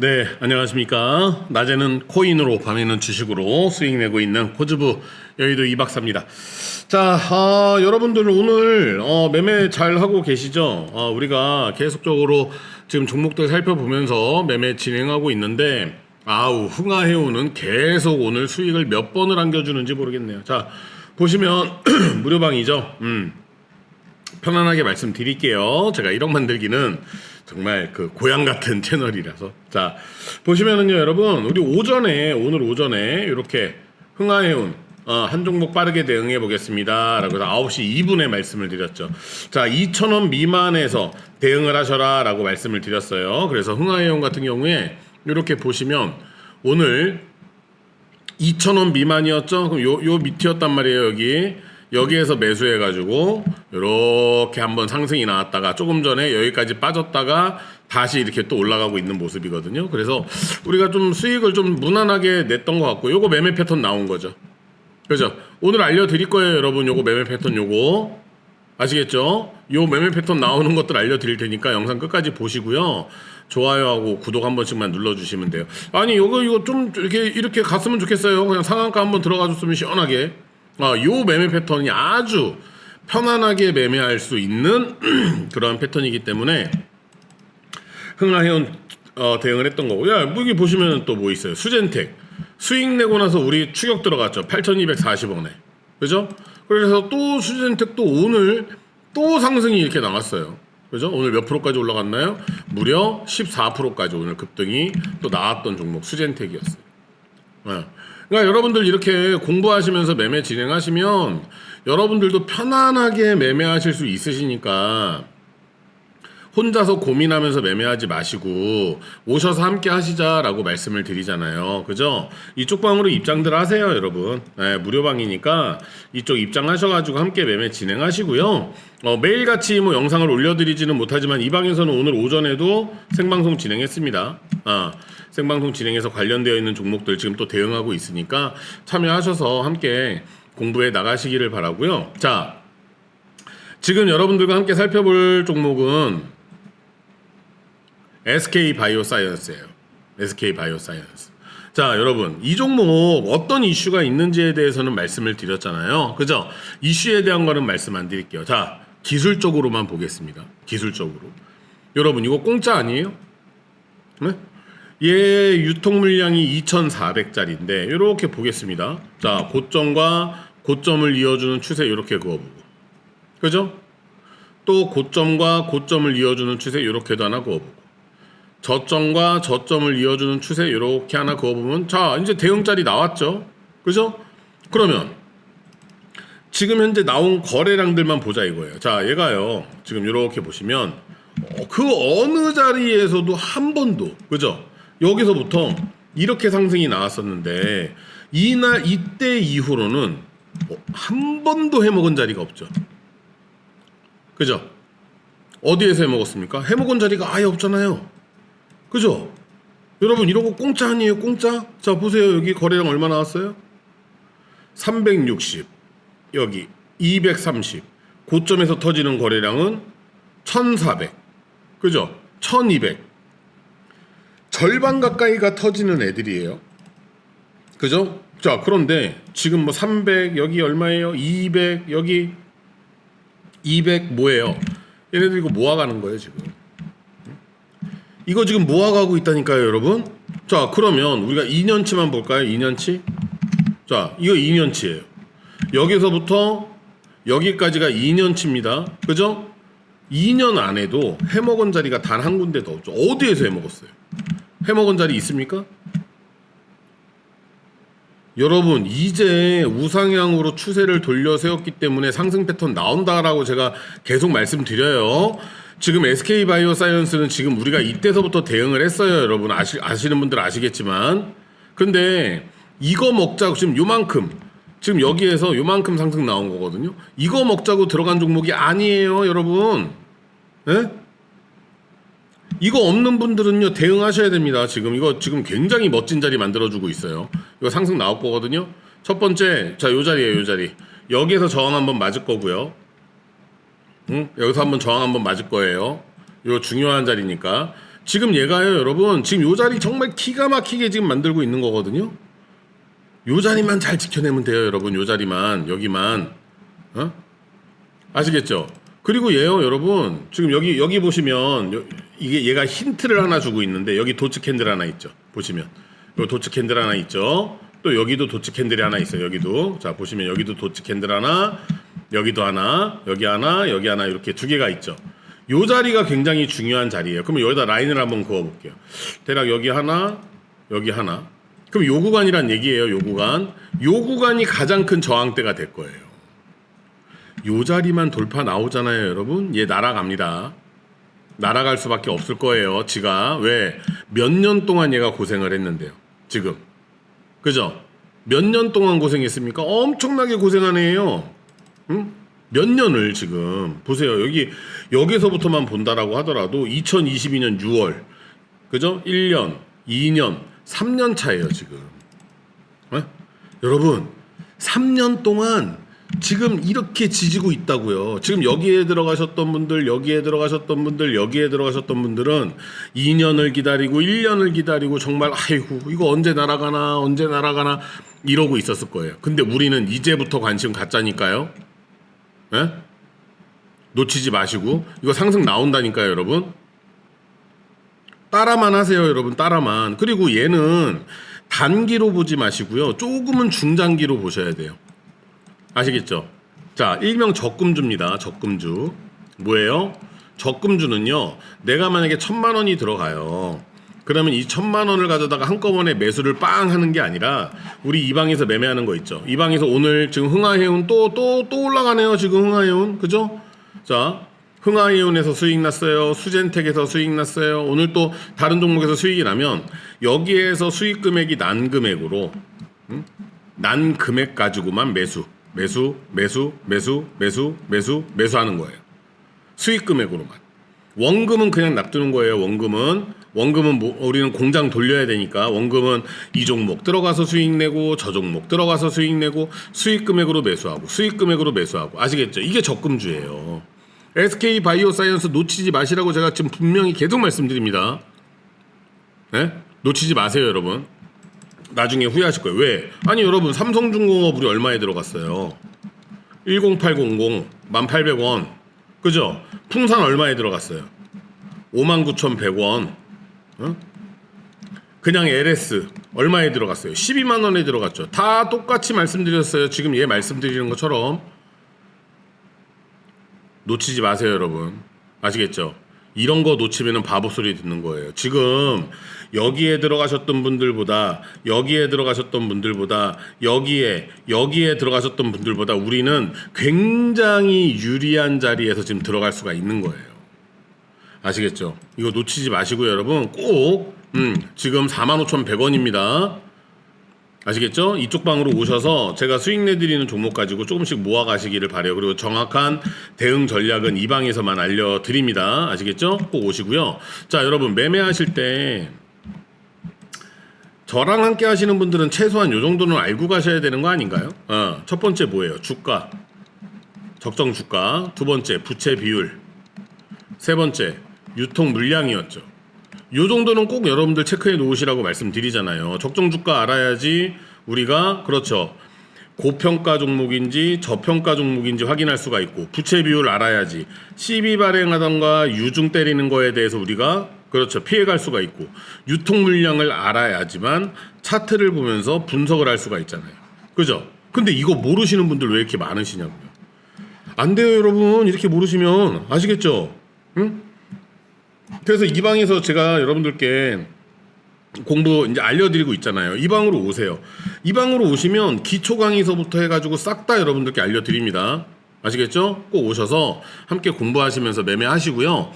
네, 안녕하십니까. 낮에는 코인으로, 밤에는 주식으로 수익 내고 있는 코즈부 여의도 이박사입니다. 자, 아, 여러분들 오늘 어, 매매 잘 하고 계시죠? 어, 우리가 계속적으로 지금 종목들 살펴보면서 매매 진행하고 있는데, 아우, 흥하해오는 계속 오늘 수익을 몇 번을 안겨주는지 모르겠네요. 자, 보시면 무료방이죠. 음. 편안하게 말씀드릴게요. 제가 1억 만들기는 정말 그 고향 같은 채널이라서. 자, 보시면은요, 여러분, 우리 오전에, 오늘 오전에 이렇게 흥하해온 어, 한 종목 빠르게 대응해 보겠습니다. 라고 해서 9시 2분에 말씀을 드렸죠. 자, 2,000원 미만에서 대응을 하셔라. 라고 말씀을 드렸어요. 그래서 흥하해온 같은 경우에 이렇게 보시면 오늘 2,000원 미만이었죠? 그럼 요, 요 밑이었단 말이에요, 여기. 여기에서 매수해가지고, 요렇게 한번 상승이 나왔다가, 조금 전에 여기까지 빠졌다가, 다시 이렇게 또 올라가고 있는 모습이거든요. 그래서 우리가 좀 수익을 좀 무난하게 냈던 것 같고, 요거 매매 패턴 나온 거죠. 그죠? 오늘 알려드릴 거예요, 여러분. 요거 매매 패턴 요거. 아시겠죠? 요 매매 패턴 나오는 것들 알려드릴 테니까 영상 끝까지 보시고요. 좋아요하고 구독 한 번씩만 눌러주시면 돼요. 아니, 요거, 이거 좀 이렇게, 이렇게 갔으면 좋겠어요. 그냥 상한가 한번 들어가 줬으면 시원하게. 아, 요 매매 패턴이 아주 편안하게 매매할 수 있는 그런 패턴이기 때문에 흥하해온 어, 대응을 했던 거고. 야, 여기 보시면 또 뭐 있어요. 수젠텍. 수익 내고 나서 우리 추격 들어갔죠. 8,240원에. 그죠? 그래서 또 수젠텍도 오늘 또 상승이 이렇게 나왔어요. 그죠? 오늘 몇 프로까지 올라갔나요? 무려 14%까지 오늘 급등이 또 나왔던 종목 수젠텍이었어요. 네. 그러니까 여러분들 이렇게 공부하시면서 매매 진행하시면 여러분들도 편안하게 매매하실 수 있으시니까 혼자서 고민하면서 매매하지 마시고 오셔서 함께 하시자라고 말씀을 드리잖아요. 그죠? 이쪽 방으로 입장들 하세요, 여러분. 네, 무료 방이니까 이쪽 입장하셔가지고 함께 매매 진행하시고요. 어, 매일같이 뭐 영상을 올려드리지는 못하지만 이 방에서는 오늘 오전에도 생방송 진행했습니다. 아, 생방송 진행해서 관련되어 있는 종목들 지금 또 대응하고 있으니까 참여하셔서 함께 공부해 나가시기를 바라고요. 자, 지금 여러분들과 함께 살펴볼 종목은 SK 바이오사이언스예요. SK 바이오사이언스. 자, 여러분, 이 종목 어떤 이슈가 있는지에 대해서는 말씀을 드렸잖아요. 그죠? 이슈에 대한 거는 말씀 안 드릴게요. 자, 기술적으로만 보겠습니다. 기술적으로. 여러분, 이거 공짜 아니에요? 네? 얘 유통 물량이 2,400짜리인데 이렇게 보겠습니다. 자, 고점과 고점을 이어주는 추세 이렇게 그어보고. 그죠? 또 고점과 고점을 이어주는 추세 이렇게도 하나 그어보고. 저점과 저점을 이어주는 추세 이렇게 하나 그어보면 자 이제 대응자리 나왔죠? 그죠? 그러면 지금 현재 나온 거래량들만 보자 이거예요. 자 얘가요. 지금 이렇게 보시면 어, 그 어느 자리에서도 한 번도 그죠? 여기서부터 이렇게 상승이 나왔었는데 이날 이때 이후로는 어, 한 번도 해먹은 자리가 없죠. 그죠? 어디에서 해먹었습니까? 해먹은 자리가 아예 없잖아요 그죠? 여러분 이런 거 공짜 아니에요 공짜? 자 보세요 여기 거래량 얼마 나왔어요? 360 여기 230 고점에서 터지는 거래량은 1400 그죠? 1200 절반 가까이가 터지는 애들이에요 그죠? 자 그런데 지금 뭐 300 여기 얼마예요? 200 여기 200 뭐예요? 얘네들 이거 모아가는 거예요 지금 이거 지금 모아가고 있다니까요, 여러분. 자, 그러면 우리가 2년치만 볼까요? 2년치? 자, 이거 2년치예요. 여기서부터 여기까지가 2년치입니다. 그죠? 2년 안에도 해먹은 자리가 단 한 군데도 없죠. 어디에서 해먹었어요? 해먹은 자리 있습니까? 여러분 이제 우상향으로 추세를 돌려 세웠기 때문에 상승 패턴 나온다라고 제가 계속 말씀드려요. 지금 SK 바이오 사이언스는 지금 우리가 이때서부터 대응을 했어요, 여러분. 아시, 아시는 분들 아시겠지만. 근데 이거 먹자고 지금 요만큼 지금 여기에서 요만큼 상승 나온 거거든요. 이거 먹자고 들어간 종목이 아니에요, 여러분. 예? 이거 없는 분들은요 대응하셔야 됩니다. 지금 이거 지금 굉장히 멋진 자리 만들어주고 있어요. 이거 상승 나올 거거든요. 첫 번째 자요 자리에요, 요 자리. 여기에서 저항 한번 맞을 거고요. 응? 여기서 한번 저항 한번 맞을 거예요. 요 중요한 자리니까. 지금 얘가요, 여러분. 지금 요 자리 정말 기가 막히게 지금 만들고 있는 거거든요. 요 자리만 잘 지켜내면 돼요, 여러분. 요 자리만 여기만 어? 아시겠죠? 그리고 얘요, 여러분. 지금 여기 여기 보시면 여- 이게 얘가 힌트를 하나 주고 있는데 여기 도츠 캔들 하나 있죠. 보시면 여기 도츠 캔들 하나 있죠. 또 여기도 도츠 캔들이 하나 있어요. 여기도 자 보시면 여기도 도츠 캔들 하나, 여기도 하나, 여기 하나, 여기 하나 이렇게 두 개가 있죠. 요 자리가 굉장히 중요한 자리예요. 그러면 여기다 라인을 한번 그어 볼게요. 대략 여기 하나, 여기 하나. 그럼 요 구간이란 얘기예요. 요 구간. 요 구간이 가장 큰 저항대가 될 거예요. 요 자리만 돌파 나오잖아요, 여러분. 얘 날아갑니다. 날아갈 수밖에 없을 거예요. 지가 왜 몇 년 동안 얘가 고생을 했는데요. 지금 그죠? 몇 년 동안 고생했습니까? 엄청나게 고생한 애예요. 응? 몇 년을 지금 보세요. 여기 여기서부터만 본다라고 하더라도 2022년 6월 그죠? 1년, 2년, 3년 차예요, 지금. 어? 여러분, 3년 동안 지금 이렇게 지지고 있다고요. 지금 여기에 들어가셨던 분들, 여기에 들어가셨던 분들, 여기에 들어가셨던 분들은 2년을 기다리고 1년을 기다리고 정말 아이고 이거 언제 날아가나 언제 날아가나 이러고 있었을 거예요. 근데 우리는 이제부터 관심 갖자니까요. 예? 놓치지 마시고 이거 상승 나온다니까요, 여러분. 따라만 하세요, 여러분. 따라만. 그리고 얘는 단기로 보지 마시고요. 조금은 중장기로 보셔야 돼요. 아시겠죠? 자, 일명 적금주입니다. 적금주. 뭐예요? 적금주는요. 내가 만약에 천만 원이 들어가요. 그러면 이 천만 원을 가져다가 한꺼번에 매수를 빵 하는 게 아니라 우리 이 방에서 매매하는 거 있죠. 이 방에서 오늘 지금 흥하해운 또 또 또 올라가네요. 지금 흥하해운. 그죠? 자, 흥하이온에서 수익 났어요. 수젠텍에서 수익 났어요. 오늘 또 다른 종목에서 수익이 나면 여기에서 수익 금액이 난 금액으로 음? 난 금액 가지고만 매수, 매수, 매수, 매수, 매수, 매수, 매수하는 거예요. 수익 금액으로만. 원금은 그냥 놔두는 거예요. 원금은 원금은 뭐, 우리는 공장 돌려야 되니까 원금은 이 종목 들어가서 수익 내고 저 종목 들어가서 수익 내고 수익 금액으로 매수하고 수익 금액으로 매수하고 아시겠죠? 이게 적금주예요. SK 바이오사이언스 놓치지 마시라고 제가 지금 분명히 계속 말씀드립니다. 네? 놓치지 마세요, 여러분. 나중에 후회하실 거예요. 왜? 아니, 여러분, 삼성중공업 우리 얼마에 들어갔어요? 10800, 1800원. 그죠? 풍산 얼마에 들어갔어요? 59,100원. 어? 그냥 LS 얼마에 들어갔어요? 12만 원에 들어갔죠. 다 똑같이 말씀드렸어요. 지금 얘 말씀드리는 것처럼 놓치지 마세요, 여러분. 아시겠죠? 이런 거 놓치면은 바보 소리 듣는 거예요. 지금 여기에 들어가셨던 분들보다 여기에 들어가셨던 분들보다 여기에 여기에 들어가셨던 분들보다 우리는 굉장히 유리한 자리에서 지금 들어갈 수가 있는 거예요. 아시겠죠? 이거 놓치지 마시고요, 여러분. 꼭 음, 지금 45,100원입니다. 아시겠죠? 이쪽 방으로 오셔서 제가 수익 내드리는 종목 가지고 조금씩 모아 가시기를 바래요. 그리고 정확한 대응 전략은 이 방에서만 알려드립니다. 아시겠죠? 꼭 오시고요. 자, 여러분 매매하실 때 저랑 함께 하시는 분들은 최소한 요 정도는 알고 가셔야 되는 거 아닌가요? 어, 첫 번째 뭐예요? 주가. 적정 주가. 두 번째 부채 비율. 세 번째 유통 물량이었죠. 요 정도는 꼭 여러분들 체크해 놓으시라고 말씀드리잖아요. 적정 주가 알아야지 우리가 그렇죠. 고평가 종목인지 저평가 종목인지 확인할 수가 있고 부채 비율 알아야지 시비 발행하던가 유중 때리는 거에 대해서 우리가 그렇죠 피해갈 수가 있고 유통 물량을 알아야지만 차트를 보면서 분석을 할 수가 있잖아요. 그죠? 근데 이거 모르시는 분들 왜 이렇게 많으시냐고요. 안 돼요, 여러분. 이렇게 모르시면 아시겠죠? 응? 그래서 이 방에서 제가 여러분들께 공부 이제 알려드리고 있잖아요. 이 방으로 오세요. 이 방으로 오시면 기초 강의서부터 해가지고 싹 다 여러분들께 알려드립니다. 아시겠죠? 꼭 오셔서 함께 공부하시면서 매매하시고요.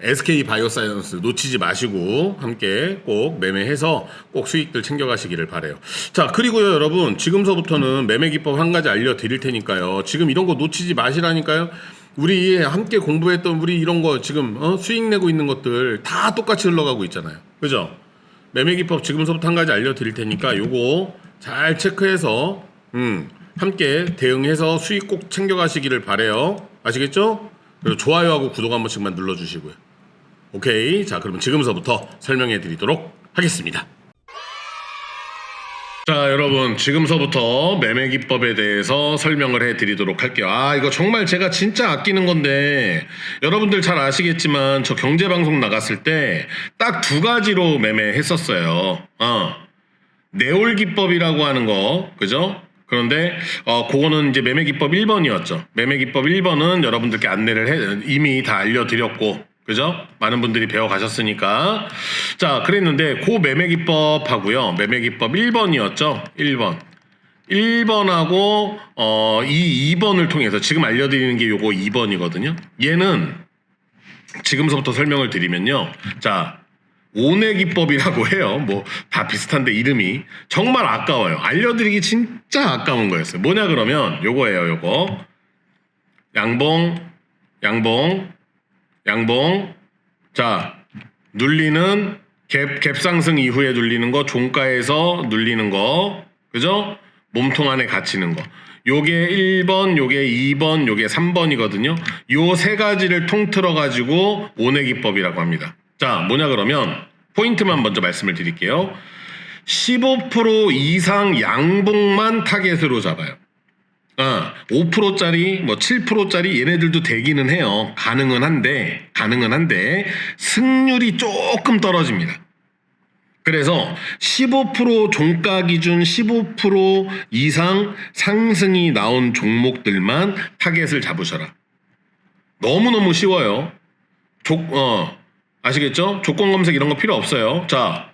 SK 바이오사이언스 놓치지 마시고 함께 꼭 매매해서 꼭 수익들 챙겨가시기를 바래요. 자 그리고요 여러분 지금서부터는 매매 기법 한 가지 알려드릴 테니까요. 지금 이런 거 놓치지 마시라니까요. 우리 함께 공부했던 우리 이런 거 지금 어? 수익 내고 있는 것들 다 똑같이 흘러가고 있잖아요. 그죠? 매매 기법 지금서부터 한 가지 알려드릴 테니까 요거 잘 체크해서 음, 함께 대응해서 수익 꼭 챙겨가시기를 바래요. 아시겠죠? 그리고 좋아요하고 구독 한 번씩만 눌러주시고요. 오케이. 자, 그러면 지금서부터 설명해 드리도록 하겠습니다. 자, 여러분, 지금서부터 매매 기법에 대해서 설명을 해 드리도록 할게요. 아, 이거 정말 제가 진짜 아끼는 건데, 여러분들 잘 아시겠지만, 저 경제방송 나갔을 때, 딱 두 가지로 매매했었어요. 어. 내올 기법이라고 하는 거, 그죠? 그런데, 어, 그거는 이제 매매 기법 1번이었죠. 매매 기법 1번은 여러분들께 안내를 해, 이미 다 알려드렸고, 그죠? 많은 분들이 배워 가셨으니까. 자, 그랬는데, 그 매매 기법 하고요. 매매 기법 1번이었죠. 1번. 1번하고, 어, 이 2번을 통해서 지금 알려드리는 게 요거 2번이거든요. 얘는 지금서부터 설명을 드리면요. 자, 오내 기법이라고 해요. 뭐 다 비슷한데 이름이 정말 아까워요. 알려드리기 진짜 아까운 거였어요. 뭐냐 그러면 요거예요. 요거 양봉, 양봉, 양봉. 자 눌리는 갭, 갭 상승 이후에 눌리는 거, 종가에서 눌리는 거, 그죠? 몸통 안에 갇히는 거. 요게 1번, 요게 2번, 요게 3번이거든요. 요 세 가지를 통틀어 가지고 오내 기법이라고 합니다. 자, 뭐냐 그러면 포인트만 먼저 말씀을 드릴게요. 15% 이상 양봉만 타겟으로 잡아요. 아, 5%짜리, 뭐 7%짜리 얘네들도 되기는 해요. 가능은 한데, 가능은 한데, 승률이 조금 떨어집니다. 그래서 15% 종가 기준 15% 이상 상승이 나온 종목들만 타겟을 잡으셔라. 너무너무 쉬워요. 조, 어, 아시겠죠? 조건 검색 이런 거 필요 없어요. 자,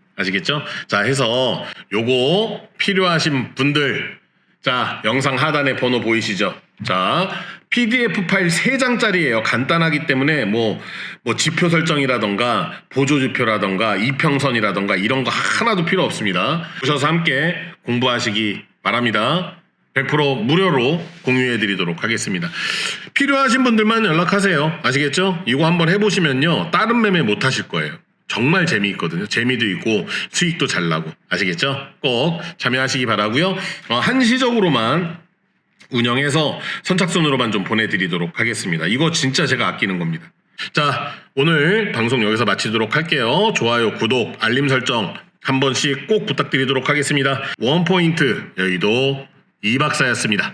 아시겠죠? 자 해서 요거 필요하신 분들 자 영상 하단에 번호 보이시죠? 자 PDF 파일 3장짜리예요. 간단하기 때문에 뭐, 뭐 지표 설정이라던가 보조지표라던가 이평선이라던가 이런 거 하나도 필요 없습니다. 오셔서 함께 공부하시기 바랍니다. 100% 무료로 공유해 드리도록 하겠습니다. 필요하신 분들만 연락하세요. 아시겠죠? 이거 한번 해보시면요. 다른 매매 못 하실 거예요. 정말 재미있거든요. 재미도 있고 수익도 잘 나고. 아시겠죠? 꼭 참여하시기 바라고요 어, 한시적으로만 운영해서 선착순으로만 좀 보내드리도록 하겠습니다. 이거 진짜 제가 아끼는 겁니다. 자, 오늘 방송 여기서 마치도록 할게요. 좋아요, 구독, 알림 설정 한 번씩 꼭 부탁드리도록 하겠습니다. 원포인트 여의도 이박사였습니다.